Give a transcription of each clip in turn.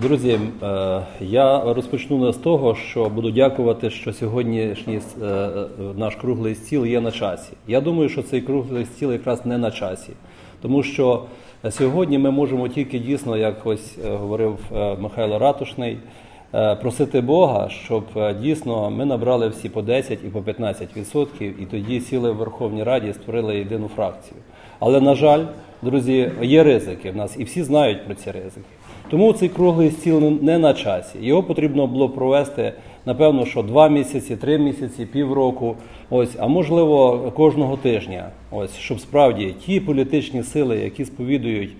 Друзі, е, я розпочну з того, що буду дякувати, що сьогоднішній е, е, наш круглий стіл є на часі. Я думаю, що цей круглий стіл якраз не на часі, тому що сьогодні ми можемо тільки дійсно, як ось говорив Михайло Ратушний, просити Бога, щоб дійсно ми набрали всі по 10 і по 15 відсотків, і тоді сіли в Верховній Раді і створили єдину фракцію. Але на жаль, друзі, є ризики в нас, і всі знають про ці ризики. Тому цей круглий стіл не на часі. Його потрібно було провести, напевно, що два місяці, три місяці, півроку, ось, а можливо, кожного тижня. Ось, щоб справді ті політичні сили, які сповідують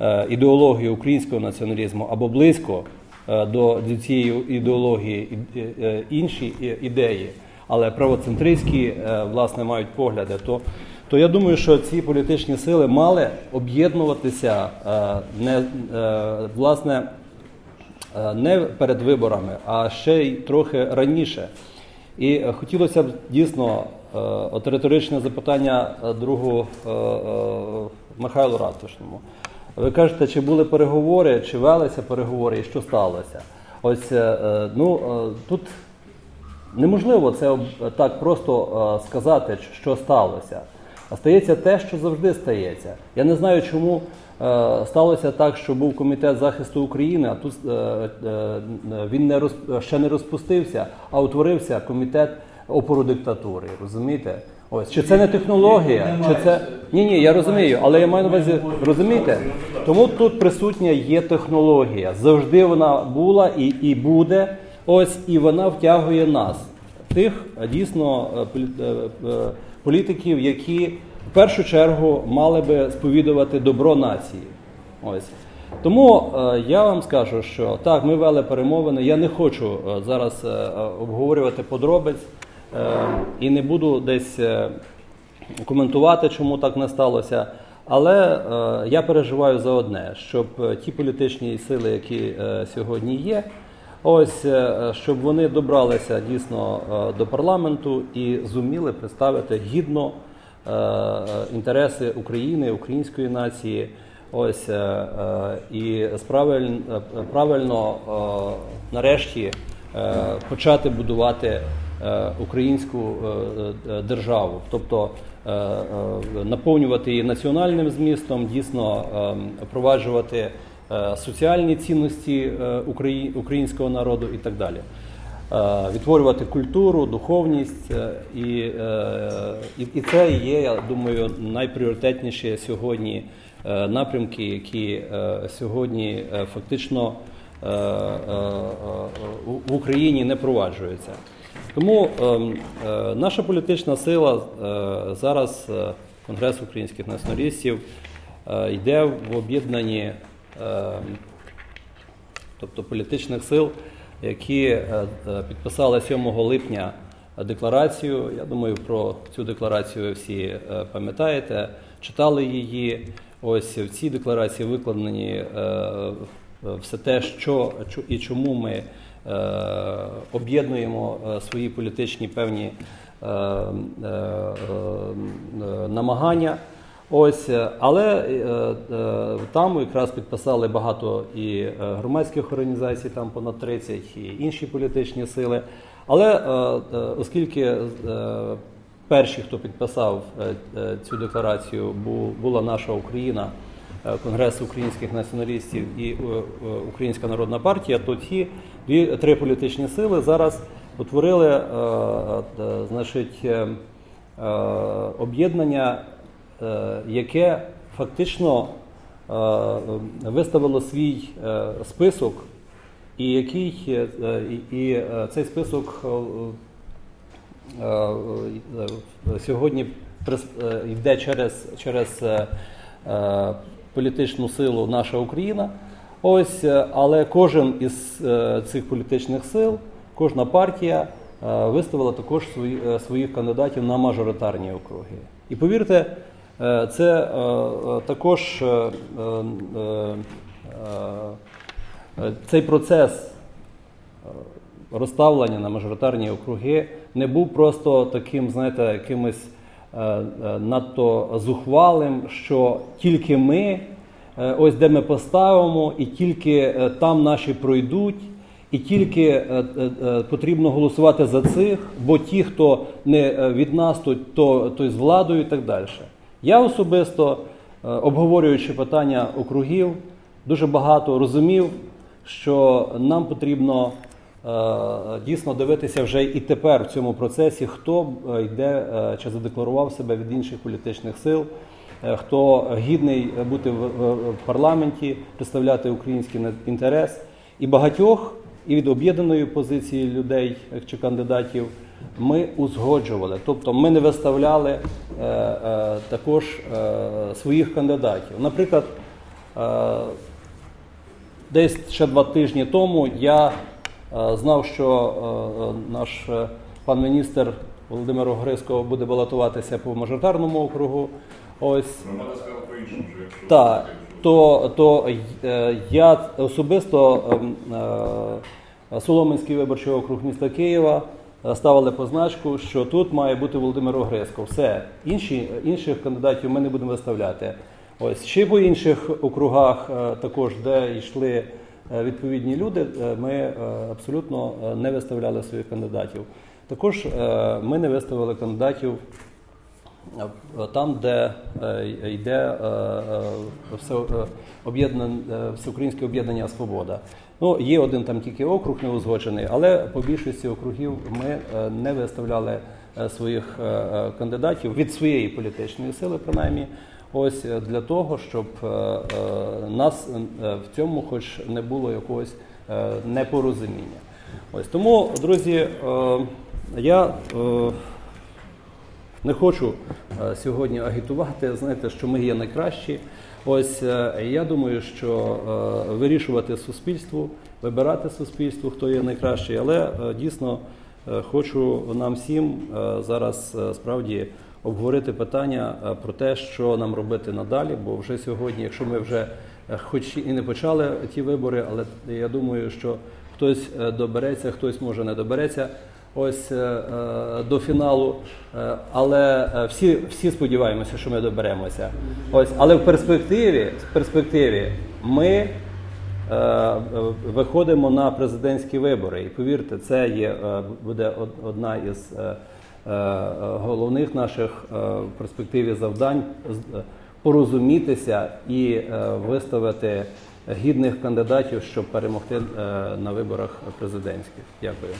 е, ідеологію українського націоналізму або близько е, до, цієї ідеології і- е, інші ідеї, але правоцентристські е, власне мають погляди, то, то я думаю, що ці політичні сили мали об'єднуватися е, не е, власне е, не перед виборами, а ще й трохи раніше. І хотілося б дійсно от риторичне запитання другу Михайлу Ратушному. Ви кажете, чи були переговори, чи велися переговори, і що сталося? Ось ну тут неможливо це так просто сказати, що сталося. А стається те, що завжди стається. Я не знаю, чому е, сталося так, що був комітет захисту України, а тут е, е, він не роз- ще не розпустився, а утворився комітет опору диктатури. Розумієте? Ось чи це не технологія? Чи це ні, ні, я розумію, але я маю на увазі, розумієте? Тому тут присутня є технологія. Завжди вона була і, і буде. Ось і вона втягує нас, тих е, дійсно е, е, політиків, які в першу чергу мали би сповідувати добро нації. Ось. Тому я вам скажу, що так, ми вели перемовини. Я не хочу зараз обговорювати подробиць і не буду десь коментувати, чому так не сталося. Але я переживаю за одне, щоб ті політичні сили, які сьогодні є, ось е, щоб вони добралися дійсно е, до парламенту і зуміли представити гідно е, інтереси України, української нації. Ось і правильно нарешті почати будувати українську державу, тобто наповнювати її національним змістом, дійсно е, впроваджувати соціальні цінності е, українського народу і так далі. Е, Відтворювати культуру, духовність, е, і, е, і, це є, я думаю, найпріоритетніші сьогодні е, напрямки, які е, сьогодні е, фактично е, е, е, в Україні не проваджуються. Тому ем, е, наша політична сила е, зараз е, Конгрес українських націоналістів е, йде в об'єднанні е, тобто політичних сил, які е, е, підписали 7 липня декларацію. Я думаю, про цю декларацію ви всі е, пам'ятаєте, читали її. Ось в цій декларації викладені все те, що і чому ми об'єднуємо свої політичні певні намагання. Ось, е, але е, е, там якраз підписали багато і громадських організацій, там понад 30, і інші політичні сили. Але оскільки перші, хто підписав цю декларацію, бу- була наша Україна, Конгрес українських націоналістів і Українська народна партія, то ті дві три політичні сили зараз утворили значить, об'єднання, яке фактично е, виставило свій е, список, і який е, е, і, е, цей список е, е, е, сьогодні е, йде через, через е, е, політичну силу наша Україна. Ось, е, але кожен із е, цих політичних сил, кожна партія е, виставила також е, своїх кандидатів на мажоритарні округи. І повірте, е, це е, е, також е, е, е, цей процес розставлення на мажоритарні округи не був просто таким, знаєте, якимось надто зухвалим, що тільки ми ось де ми поставимо, і тільки там наші пройдуть. І тільки потрібно голосувати за цих, бо ті, хто не від нас, то, то, то з владою і так далі. Я особисто, е, обговорюючи питання округів, дуже багато розумів, що нам потрібно е, дійсно дивитися вже і тепер в цьому процесі, хто е, йде чи задекларував себе від інших політичних сил, хто гідний бути в, парламенті, представляти український інтерес. І багатьох, і від об'єднаної позиції людей чи кандидатів ми узгоджували. Тобто ми не виставляли також е, своїх кандидатів. Наприклад, е, Десь ще два тижні тому я е, знав, що е, е, наш е, пан міністр Володимир Огризко буде балотуватися по мажоритарному округу. Ось якщо так, то, то е, я особисто ем, е, Соломинський виборчий округ міста Києва е, ставили позначку, що тут має бути Володимир Огризко. Все. Інші, інших кандидатів ми не будемо виставляти. Ось ще по інших округах, е, також де йшли е, відповідні люди, е, ми абсолютно не виставляли своїх кандидатів. Також ми не виставили кандидатів там, де йде все, е, об'єднан- е, всеукраїнське об'єднання Свобода. Ну, є один там тільки округ не узгоджений, але по більшості округів ми е, не виставляли е, своїх е, кандидатів від своєї політичної сили, принаймні. Ось для того, щоб нас в цьому, хоч не було якогось непорозуміння. Ось тому, друзі, я не хочу сьогодні агітувати. Знаєте, що ми є найкращі. Ось е, я думаю, що е, вирішувати суспільству, вибирати суспільству, хто є найкращий, але е, дійсно хочу нам всім зараз справді обговорити питання про те, що нам робити надалі. Бо вже сьогодні, якщо ми вже хоч і не почали ті вибори, але я думаю, що хтось добереться, хтось може не добереться ось е, е, до фіналу. Е, Але всі, всі сподіваємося, що ми доберемося. Ось, але в перспективі, в перспективі ми виходимо на президентські вибори. І повірте, це є буде одна із головних наших в перспективі завдань порозумітися і виставити гідних кандидатів, щоб перемогти на виборах президентських. Дякую.